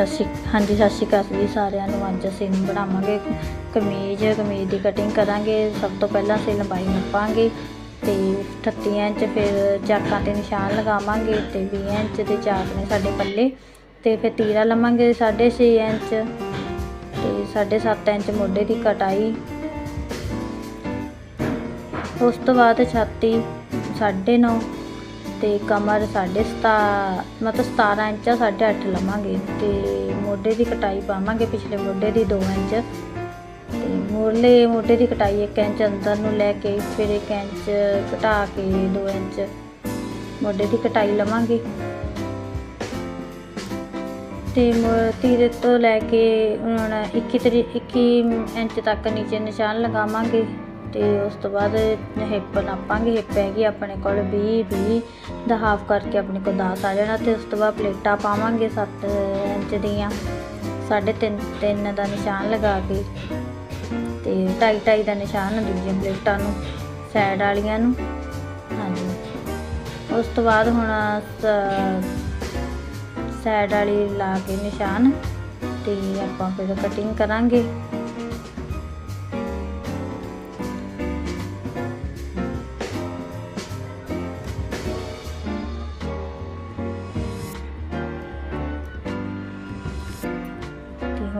ਸਤਿ ਸ਼੍ਰੀ ਹਾਂਜੀ, ਸਤਿ ਸ਼੍ਰੀ ਅਕਾਲ ਜੀ ਸਾਰਿਆਂ ਨੂੰ। ਅੱਜ ਅਸੀਂ ਬਣਾਵਾਂਗੇ ਕਮੀਜ਼। ਕਮੀਜ਼ ਦੀ ਕਟਿੰਗ ਕਰਾਂਗੇ। ਸਭ ਤੋਂ ਪਹਿਲਾਂ ਅਸੀਂ ਲੰਬਾਈ ਨਾਪਾਂਗੇ ਤੇ 38 ਇੰਚ, ਫਿਰ ਚਾਕਾਂ ਤੇ ਨਿਸ਼ਾਨ ਲਗਾਵਾਂਗੇ ਤੇ 20 ਇੰਚ ਦੇ ਚਾਕ ਨੇ ਸਾਡੇ ਪੱਲੇ। ਤੇ ਫਿਰ ਤੀਰਾ ਲਵਾਂਗੇ 6.5 ਇੰਚ ਤੇ 7.5 ਇੰਚ ਮੋਢੇ ਦੀ ਕਟਾਈ। ਉਸ ਤੋਂ ਬਾਅਦ ਛਾਤੀ 9.5 ਤੇ ਕਮਰ 7.5 ਮਤਲਬ 17 ਇੰਚ ਆ 8.5 ਲਵਾਂਗੇ ਤੇ ਮੋਢੇ ਦੀ ਕਟਾਈ ਪਾਵਾਂਗੇ ਪਿਛਲੇ ਮੋਢੇ ਦੀ 2 ਇੰਚ। ਤੇ ਮੂਰਲੇ ਮੋਢੇ ਦੀ ਕਟਾਈ 1 ਇੰਚ, ਅੰਦਰ ਨੂੰ ਲੈ ਕੇ ਫਿਰ 1 ਇੰਚ ਘਟਾ ਕੇ 2 ਇੰਚ ਮੋਢੇ ਦੀ ਕਟਾਈ ਲਵਾਂਗੇ। ਤੇ ਮੋ- ਤੀਰੇ ਤੋਂ ਲੈ ਕੇ ਹੁਣ 21 ਤਰੀ 21 ਇੰਚ ਤੱਕ ਨੀਚੇ ਨਿਸ਼ਾਨ ਲਗਾਵਾਂਗੇ। ਤੇ ਉਸ ਤੋਂ ਬਾਅਦ ਹਿੱਪ ਨਾਪਾਂਗੇ ਹਿੱਪ ਹੈਗੀ ਆਪਣੇ ਕੋਲ 20 20 ਦਾ ਹਾਫ ਕਰਕੇ ਆਪਣੇ ਕੋਲ 10 ਆ ਜਾਣਾ ਤੇ ਉਸ ਤੋਂ ਬਾਅਦ ਪਲੇਟਾਂ ਪਾਵਾਂਗੇ 7 ਇੰਚ ਦੀਆਂ 3.5 3 ਦਾ ਨਿਸ਼ਾਨ ਲਗਾ ਕੇ ਤੇ 2.5 2.5 ਦਾ ਨਿਸ਼ਾਨ ਦੂਜੀਆਂ ਪਲੇਟਾਂ ਨੂੰ ਸਾਈਡ ਵਾਲੀਆਂ ਨੂੰ। ਹਾਂਜੀ। ਉਸ ਤੋਂ ਬਾਅਦ ਹੁਣ ਸਾਈਡ ਵਾਲੀ ਲਾ ਕੇ ਨਿਸ਼ਾਨ ਤੇ ਆਪਾਂ ਫਿਰ ਕਟਿੰਗ ਕਰਾਂਗੇ।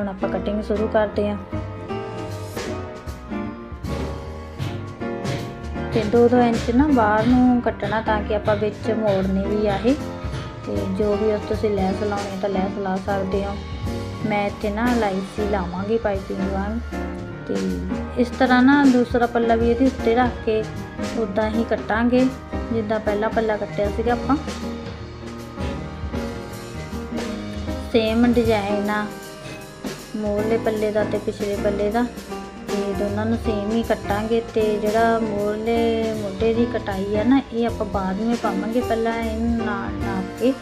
ਹੁਣ ਆਪਾਂ ਕਟਿੰਗ ਸ਼ੁਰੂ ਕਰਦੇ ਹਾਂ। ਤੇ 2-2 ਇੰਚ ਨਾ ਬਾਹਰ ਨੂੰ ਕੱਟਣਾ ਤਾਂ ਕਿ ਆਪਾਂ ਵਿੱਚ ਮੋੜਨੀ ਵੀ ਆਹੇ। ਤੇ ਜੋ ਵੀ ਉਸ ਤੁਸੀਂ ਲੈਸ ਲਾਉਣੀ ਤਾਂ ਲੈਸ ਲਾ ਸਕਦੇ ਹੋ। ਮੈਂ ਇੱਥੇ ਨਾ ਲਾਈਸੀ ਲਾਵਾਂਗੀ ਪਾਈਪਿੰਗ ਵਾਂਗ ਤੇ ਇਸ ਤਰ੍ਹਾਂ ਨਾ ਦੂਸਰਾ ਪੱਲਾ ਵੀ ਇਹਦੇ ਉੱਤੇ ਰੱਖ ਕੇ ਉਦਾਂ ਹੀ ਕੱਟਾਂਗੇ, ਜਿੱਦਾਂ ਪਹਿਲਾ ਪੱਲਾ ਕੱਟਿਆ ਸੀਗਾ ਆਪਾਂ। ਸੇਮ ਡਿਜ਼ਾਈਨ ਆ। ਮੋਰਲੇ ਪੱਲੇ ਦਾ ਤੇ ਪਿਛਲੇ ਪੱਲੇ ਦਾ ਤੇ ਦੋਨਾਂ ਨੂੰ ਸੇਮ ਹੀ ਕੱਟਾਂਗੇ ਤੇ ਜਿਹੜਾ ਮੋਰਲੇ ਮੋਢੇ ਦੀ ਕਟਾਈ ਹੈ ਨਾ, ਇਹ ਆਪਾਂ ਬਾਅਦ ਵਿੱਚ ਪਾਵਾਂਗੇ। ਪਹਿਲਾਂ ਇਹਨੂੰ ਨਾਲ ਨਾਪ ਕੇ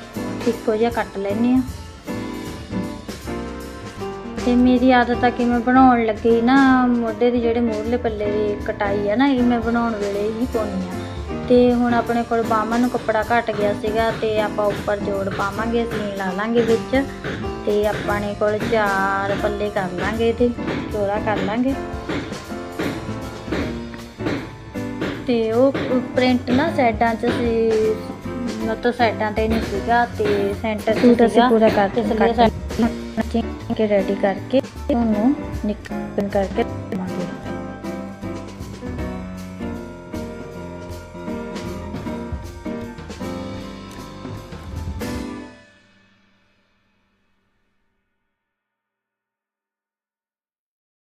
ਇੱਕੋ ਜਿਹਾ ਕੱਟ ਲੈਨੇ ਆ ਤੇ ਮੇਰੀ ਆਦਤ ਆ ਕਿ ਮੈਂ ਬਣਾਉਣ ਲੱਗੀ ਨਾ ਮੋਢੇ ਦੀ ਜਿਹੜੇ ਮੋਰਲੇ ਪੱਲੇ ਦੀ ਕਟਾਈ ਆ ਨਾ, ਇਹ ਮੈਂ ਬਣਾਉਣ ਵੇਲੇ ਹੀ ਪਾਉਣੀ ਆ ਤੇ ਹੁਣ ਆਪਣੇ ਕੋਲ ਬਾਹਾਂ ਨੂੰ ਕੱਪੜਾ ਘਟ ਗਿਆ ਸੀਗਾ ਤੇ ਆਪਾਂ ਉੱਪਰ ਜੋੜ ਪਾਵਾਂਗੇ ਸੀਨ ਲਾ ਲਾਂਗੇ ਵਿੱਚ ਤੇ ਆਪਣੇ ਕੋਲ ਚਾਰ ਪੱਲੇ ਕਰ ਲਾਂਗੇ ਇਹਦੇ ਚੋੜਾ ਕਰ ਲਾਂਗੇ। ਤੇ ਉਹ ਪ੍ਰਿੰਟ ਨਾ ਸਾਈਡਾਂ 'ਚ ਸੀ ਮਤਲਬ ਸਾਈਡਾਂ ਤੇ ਨਹੀਂ ਸੀਗਾ ਤੇ ਸੈਂਟਰ 'ਚ ਸੂਟ ਅਸੀਂ ਪੂਰਾ ਕਰ ਇਸ ਲਈ ਸਾਡੇ ਕੇ ਰੈਡੀ ਕਰਕੇ ਉਹਨੂੰ ਨਿਕਲ ਕਰਕੇ ਦੇਵਾਂਗੇ